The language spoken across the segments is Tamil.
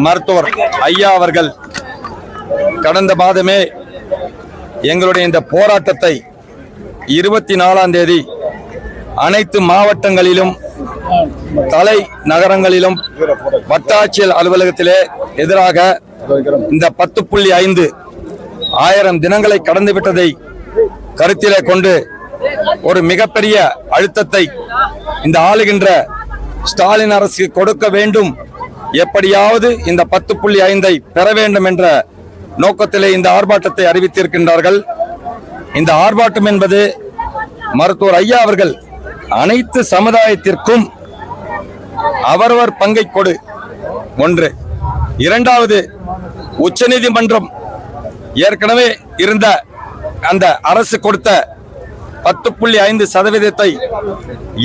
மருத்துவர் ஐயா அவர்கள் கடந்த மாதமே எங்களுடைய இந்த போராட்டத்தை இருபத்தி நாலாம் தேதி அனைத்து மாவட்டங்களிலும் தலை நகரங்களிலும் வட்டாட்சியர் அலுவலகத்திலே எதிராக இந்த பத்து புள்ளி ஐந்து ஆயிரம் தினங்களை கடந்துவிட்டதை கருத்திலே கொண்டு ஒரு மிகப்பெரிய அழுத்தத்தை இந்த ஆளுகின்ற ஸ்டாலின் அரசுக்கு கொடுக்க வேண்டும் எப்படியாவது இந்த பத்து புள்ளி ஐந்தை பெற வேண்டும் என்ற நோக்கத்திலே இந்த ஆர்ப்பாட்டத்தை அறிவித்திருக்கின்றார்கள். இந்த ஆர்ப்பாட்டம் என்பது மருத்துவர் ஐயா அவர்கள் அனைத்து சமுதாயத்திற்கும் அவரவர் பங்கை கொடு. ஒன்று. இரண்டாவது உச்சநீதிமன்றம் ஏற்கனவே இருந்த அந்த அரசு கொடுத்த பத்து புள்ளி ஐந்து சதவீதத்தை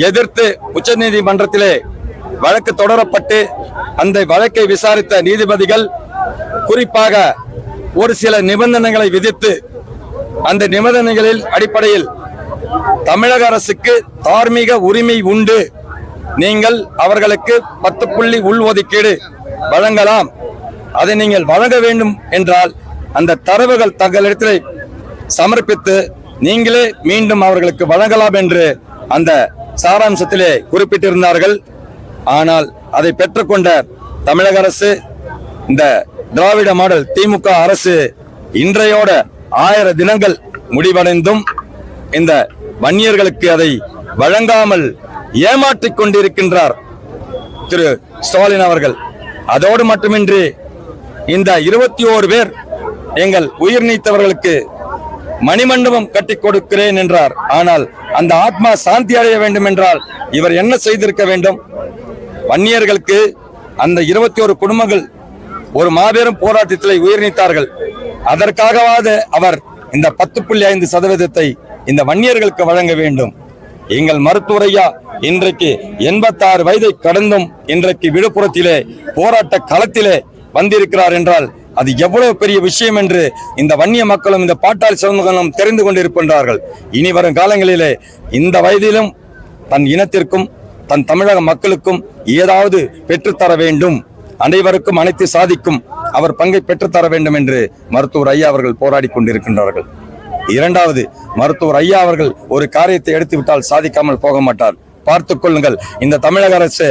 எதிர்த்து உச்சநீதிமன்றத்திலே வழக்கு தொடரப்பட்டு அந்த வழக்கை விசாரித்த நீதிபதிகள் குறிப்பாக ஒரு சில நிபந்தனைகளை விதித்து அந்த நிபந்தனைகளில் அடிப்படையில் தமிழக அரசுக்கு தார்மீக உரிமை உண்டு. நீங்கள் அவர்களுக்கு பத்து புள்ளி உள்ஒதுக்கீடு வழங்கலாம். அதை நீங்கள் வழங்க வேண்டும் என்றால் அந்த தரவுகள் தங்களிடத்தில் சமர்ப்பித்து நீங்களே மீண்டும் அவர்களுக்கு வழங்கலாம் என்று அந்த சாராம்சத்திலே குறிப்பிட்டிருந்தார்கள். ஆனால் அதை பெற்றுக்கொண்ட தமிழக அரசு இந்த திராவிட மாடல் திமுக அரசு இன்றையோட ஆயிர தினங்கள் முடிவடைந்தும் இந்த வன்னியர்களுக்கு அதை வழங்காமல் ஏமாற்றிக் கொண்டிருக்கின்றார் திரு ஸ்டாலின் அவர்கள். அதோடு மட்டுமின்றி இந்த இருபத்தி ஓரு பேர் எங்கள் உயிர் நீத்தவர்களுக்கு மணிமண்டபம் கட்டி கொடுக்கிறேன் என்றார். ஆனால் அந்த ஆத்மா சாந்தி அடைய வேண்டும் என்றால் இவர் என்ன செய்திருக்க வேண்டும்? வன்னியர்களுக்கு அந்த இருபத்தி ஒரு குடும்பங்கள் ஒரு மாபெரும் போராட்டத்தில் உயிர் நீத்தார்கள். அதற்காகவாத அவர் இந்த பத்து புள்ளி ஐந்து சதவீதத்தை இந்த வன்னியர்களுக்கு வழங்க வேண்டும். எங்கள் மருத்துவரையா இன்றைக்கு எண்பத்தாறு வயதை கடந்தும் இன்றைக்கு விழுப்புரத்திலே போராட்ட களத்திலே வந்திருக்கிறார் என்றால் அது எவ்வளவு பெரிய விஷயம் என்று இந்த வன்னிய மக்களும் இந்த பாட்டாளி சமூகங்களும் தெரிந்து கொண்டிருக்கின்றார்கள். இனி வரும் காலங்களிலே இந்த வயதிலும் தன் இனத்திற்கும் தன் தமிழக மக்களுக்கும் ஏதாவது பெற்றுத்தர வேண்டும். அனைவருக்கும் அனைத்து சாதிக்கும் அவர் பங்கை பெற்றுத்தர வேண்டும் என்று மருத்துவர் ஐயா அவர்கள் போராடி கொண்டிருக்கின்றார்கள். இரண்டாவது மருத்துவர் ஐயா அவர்கள் ஒரு காரியத்தை எடுத்துவிட்டால் சாதிக்காமல் போக மாட்டார். பார்த்துக்கொள்ளுங்கள் இந்த தமிழக அரசு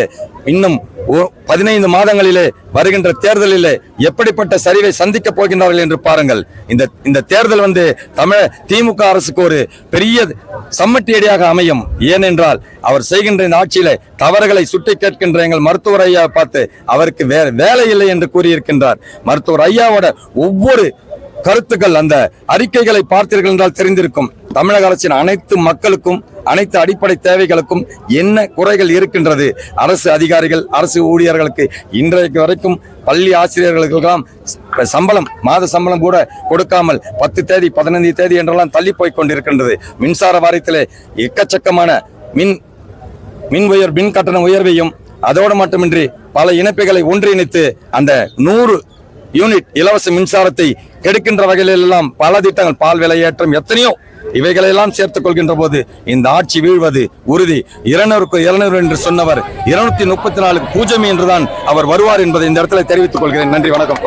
இன்னும் பதினைந்து மாதங்களிலே வருகின்ற தேர்தலிலே எப்படிப்பட்ட சரிவை சந்திக்க போகின்றார்கள் என்று பாருங்கள். இந்த இந்த தேர்தல் வந்து தமிழ் திமுக அரசுக்கு ஒரு பெரிய சம்மட்டியடியாக அமையும். ஏனென்றால் அவர் செய்கின்ற இந்த ஆட்சியில தவறுகளை சுட்டி கேட்கின்ற எங்கள் மருத்துவர் ஐயா பார்த்து அவருக்கு வே வேலை இல்லை என்று கூறியிருக்கின்றார். மருத்துவர் ஐயாவோட ஒவ்வொரு கருத்துக்கள் அந்த அறிக்கைகளை பார்த்தீர்கள் என்றால் தெரிந்திருக்கும். தமிழக அரசின் அனைத்து மக்களுக்கும் அனைத்து அடிப்படை தேவைகளுக்கும் என்ன குறைகள் இருக்கின்றது? அரசு அதிகாரிகள் அரசு ஊழியர்களுக்கு இன்றைக்கு வரைக்கும் பள்ளி ஆசிரியர்களுக்கெல்லாம் சம்பளம் மாத சம்பளம் கூட கொடுக்காமல் பத்து தேதி பதினைந்து தேதி என்றெல்லாம் தள்ளி போய் கொண்டிருக்கின்றது. மின்சார வாரியத்திலே எக்கச்சக்கமான மின் மின் உயர் மின் கட்டண உயர்வையும் அதோடு மட்டுமின்றி பல இணைப்புகளை ஒன்றிணைத்து அந்த நூறு யூனிட் இலவச மின்சாரத்தை கெடுக்கின்ற வகையிலெல்லாம் பல திட்டங்கள் பால் விலையேற்றம் எத்தனையோ இவைகளெல்லாம் சேர்த்துக் கொள்கின்ற போது இந்த ஆட்சி வீழ்வது உறுதி. இருநூறுக்கு இருநூறு என்று சொன்னவர் இருநூத்தி முப்பத்தி நாலுக்கு பூஜ்ஜியம் என்றுதான் அவர் வருவார் என்பதை இந்த இடத்துல தெரிவித்துக் கொள்கிறேன். நன்றி வணக்கம்.